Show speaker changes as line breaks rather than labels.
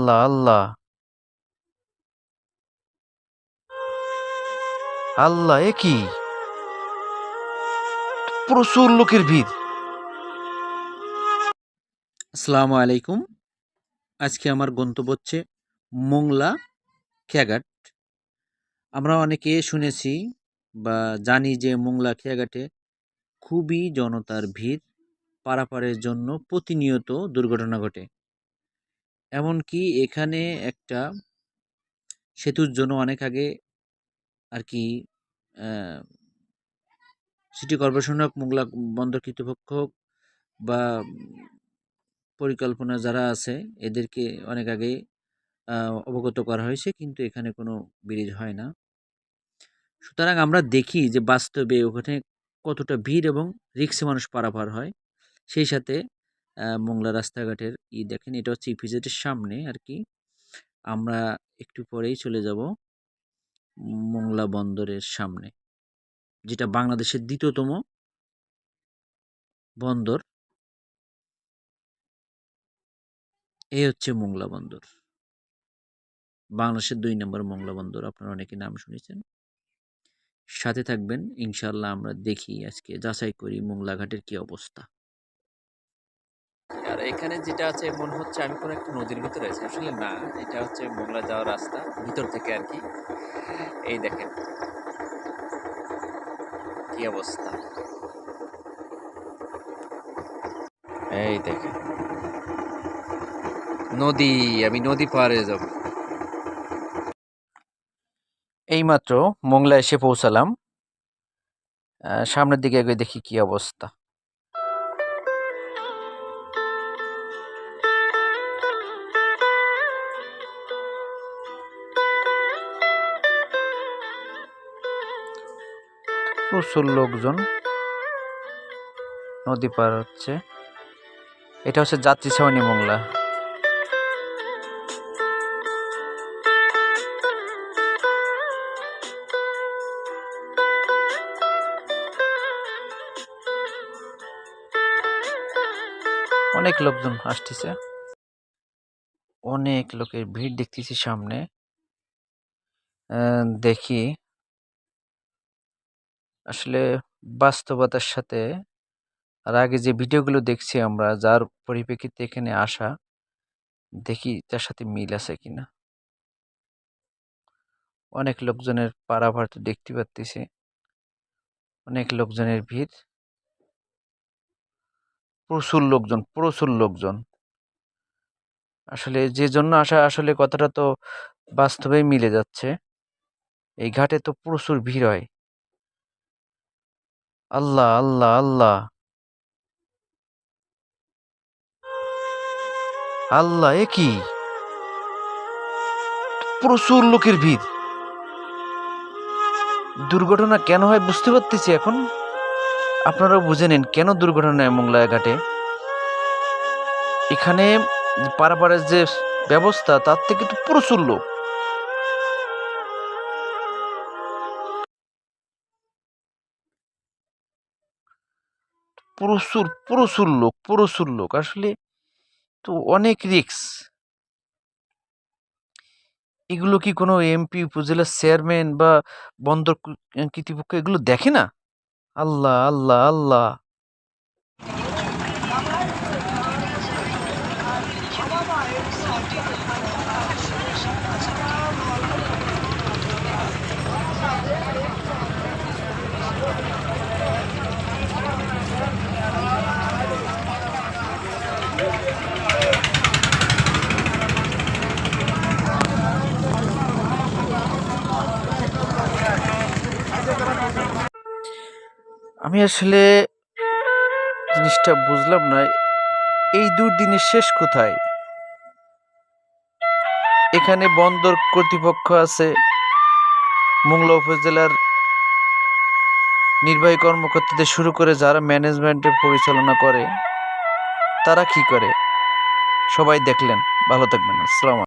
আল্লাহ আল্লাহ। আল্লাহ, এ কি? প্রচুর লোকের ভিড়। আসসালামু আলাইকুম। আজকে আমার গন্তব্য হচ্ছে মোংলা খেয়াঘাট। আমরা অনেকে শুনেছি বা জানি যে মোংলা খেয়াঘাটে খুবই জনতার ভিড়, পারাপারের জন্য প্রতিনিয়ত দুর্ঘটনা ঘটে। এমনকি এখানে একটা সেতুর জন্য অনেক আগে আর কি সিটি কর্পোরেশন হোক মোংলা বন্দর কর্তৃপক্ষ বা পরিকল্পনা যারা আছে, এদেরকে অনেক আগে অবগত করা হয়েছে, কিন্তু এখানে কোনো ব্রিজ হয় না। সুতরাং আমরা দেখি যে বাস্তবে ওখানে কতটা ভিড় এবং রিক্সে মানুষ পারাপার হয়। সেই সাথে মোংলা রাস্তাঘাটের ই দেখেন, এটা হচ্ছে ইপিজেটের সামনে আর কি আমরা একটু পরেই চলে যাব মোংলা বন্দরের সামনে, যেটা বাংলাদেশের দ্বিতীয়তম বন্দর। এই হচ্ছে মোংলা বন্দর। বাংলাদেশের দুই নম্বর মোংলা বন্দর, আপনারা অনেকে নাম শুনেছেন। সাথে থাকবেন ইনশাল্লাহ আমরা দেখি আজকে, যাচাই করি মোংলা ঘাটের কি অবস্থা।
আর এখানে যেটা আছে, মনে হচ্ছে আমি কোনো একটা নদীর ভিতরে আছি। আসলে না, এটা হচ্ছে মোংলা যাওয়ার রাস্তা, ভিতর থেকে আর কি। এই দেখেন। কি অবস্থা? এই দেখেন। নদী, আমি নদী পারে যাব।
এইমাত্র মোংলা এসে পৌঁছালাম। সামনের দিকে এগিয়ে দেখি কি অবস্থা। প্রচুর লোকজন নদী পার হচ্ছে। এটা হচ্ছে যাত্রী ছাউনি মোংলা। অনেক লোকজন আসতেছে। অনেক লোকের ভিড় দেখতেছি সামনে। দেখি আসলে বাস্তবতার সাথে আর আগে যে ভিডিওগুলো দেখছি আমরা, যার পরিপ্রেক্ষিতে এখানে আসা, দেখি তার সাথে মিল আছে কিনা। অনেক লোকজনের পারাভার তো দেখতে পাচ্ছি অনেক লোকজনের ভিড়। প্রচুর লোকজন প্রচুর লোকজন। আসলে যে জন্য আসা, আসলে কথাটা তো বাস্তবেই মিলে যাচ্ছে। এই ঘাটে তো প্রচুর ভিড় হয়। আল্লাহ আল্লাহ আল্লাহ। আল্লাহ, এ কি? প্রচুর লোকের ভিড়। দুর্ঘটনা কেন হয় বুঝতে পারতেছি এখন? আপনারাও বুঝে নিন কেন দুর্ঘটনা হয় মোংলা ঘাটে? এখানে পারাপারের যে ব্যবস্থা, তার থেকে তো প্রচুর লোক। প্রচুর প্রচুর লোক প্রচুর লোক। আসলে তো অনেক রিক্স এগুলো কি কোনো এমপি, উপজেলা চেয়ারম্যান বা বন্দর কু- কর্তৃপক্ষ এগুলো দেখে না? আল্লাহ আল্লাহ আল্লাহ। আমি আসলে জিনিসটা বুঝলাম না। এই দুর্দিনের শেষ কোথায়? এখানে বন্দর কর্তৃপক্ষ আছে, মোংলা উপজেলার নির্বাহী কর্মকর্তাদের শুরু করে যারা ম্যানেজমেন্টের পরিচালনা করে, তারা কি করে? সবাই দেখলেন। ভালো থাকবেন। আসসালাম